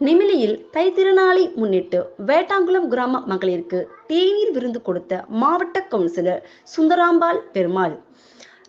நெமிலியில் தைத்திருநாளை முன்னிட்டு வேட்டாங்குளம் கிராம மகளிருக்கு தேநீர் விருந்து கொடுத்த மாவட்ட கவுன்சிலர் சுந்தராம்பாள் பெருமாள்.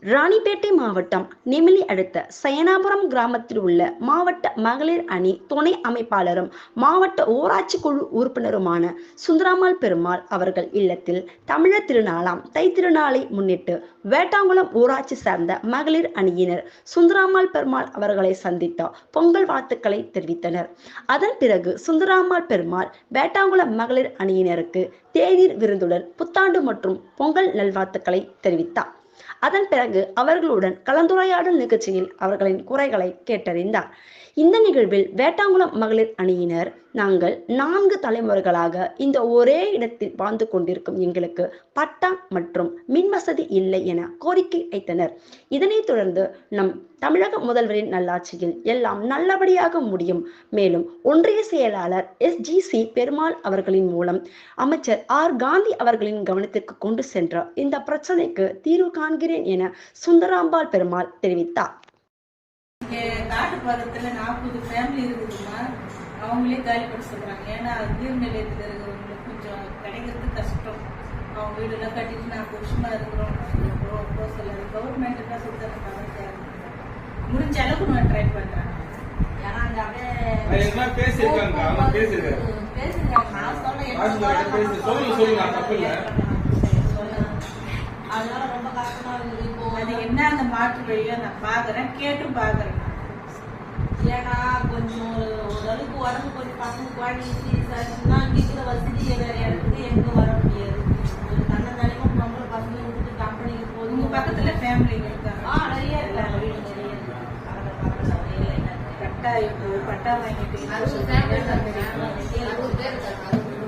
ராணிப்பேட்டை மாவட்டம் நெமிலி அடுத்த சயனாபுரம் கிராமத்தில் உள்ள மாவட்ட மகளிர் அணி துணை அமைப்பாளரும் மாவட்ட ஊராட்சி குழு உறுப்பினருமான சுந்தராம்பாள் பெருமாள் அவர்கள் இல்லத்தில் தமிழர் திருநாளாம் தைத்திருநாளை முன்னிட்டு வேட்டாங்குளம் ஊராட்சி சார்ந்த மகளிர் அணியினர் சுந்தராம்பாள் பெருமாள் அவர்களை சந்தித்த பொங்கல் வாழ்த்துக்களை தெரிவித்தனர். அதன் பிறகு சுந்தராம்பாள் பெருமாள் வேட்டாங்குளம் மகளிர் அணியினருக்கு தேநீர் விருந்துடன் புத்தாண்டு மற்றும் பொங்கல் நல்வாழ்த்துக்களை தெரிவித்தார். அதன் பிறகு அவர்களுடன் கலந்துரையாடல் நிகழ்ச்சியில் அவர்களின் குறைகளை கேட்டறிந்தார். இந்த நிகழ்வில் வேட்டாங்குளம் மகளிர் அணியினர் நாங்கள் நான்கு தலைமுறைகளாக இந்த ஒரே இடத்தில் வாழ்ந்து கொண்டிருக்கும் எங்களுக்கு பட்டா மற்றும் மின் வசதி இல்லை என கோரிக்கை வைத்தனர். இதனைத் தொடர்ந்து நம் தமிழக முதல்வரின் நல்லாட்சியில் எல்லாம் நல்லபடியாக முடியும். மேலும் ஒன்றிய செயலாளர் எஸ். ஜி. சி. பெருமாள் அவர்களின் மூலம் அமைச்சர் ஆர். காந்தி அவர்களின் கவனத்திற்கு கொண்டு சென்ற இந்த பிரச்சனைக்கு தீர்வு காண்கிறேன் என சுந்தராம்பாள் பெருமாள் தெரிவித்தார். நாற்பது ஃபேமிலி இருக்குதுமா அவங்களே காலி பண்ண சொல்றாங்க. ஏன்னா நீர் நிலையத்தில் இருக்கிறவங்களுக்கு கொஞ்சம் கிடைக்கிறது கஷ்டம். அவங்க வீடெல்லாம் கட்டிட்டு நாற்பது வருஷமா இருக்கிறோம். போக சொல்லாது கவர்மெண்ட் என்ன சொல்றாங்க முடிஞ்ச அளவுக்கு நான் ட்ரை பண்றேன் ஏன்னா அங்க என்ன பேசியிருக்காங்க, அவங்க பேசியிருக்காங்க. பேசிருக்காங்க நான் சொன்னேன் சொல்லுங்க, சொல்லுங்க, அது தப்பு இல்ல. அதனால ரொம்ப கஷ்டமா இப்போ அது என்ன அந்த மாற்று வழியோ நான் பாக்குறேன் கேட்டும் பாக்குறேன். ஏன்னா கொஞ்சம் பசங்க குழந்தைங்க சீரியஸாச்சுன்னா இருக்கிற வசதி வேற இடத்துக்கு எங்க வர முடியாது ஒரு பொம்பளை பசங்க விட்டுட்டு கம்பெனிக்கு போகுது உங்க ஃபேமிலி இருக்காங்க ஆ நிறைய இருக்காங்க வீடு நிறைய இருக்காங்க நிறைய இல்லை பட்டா பட்டா வாங்கிட்டு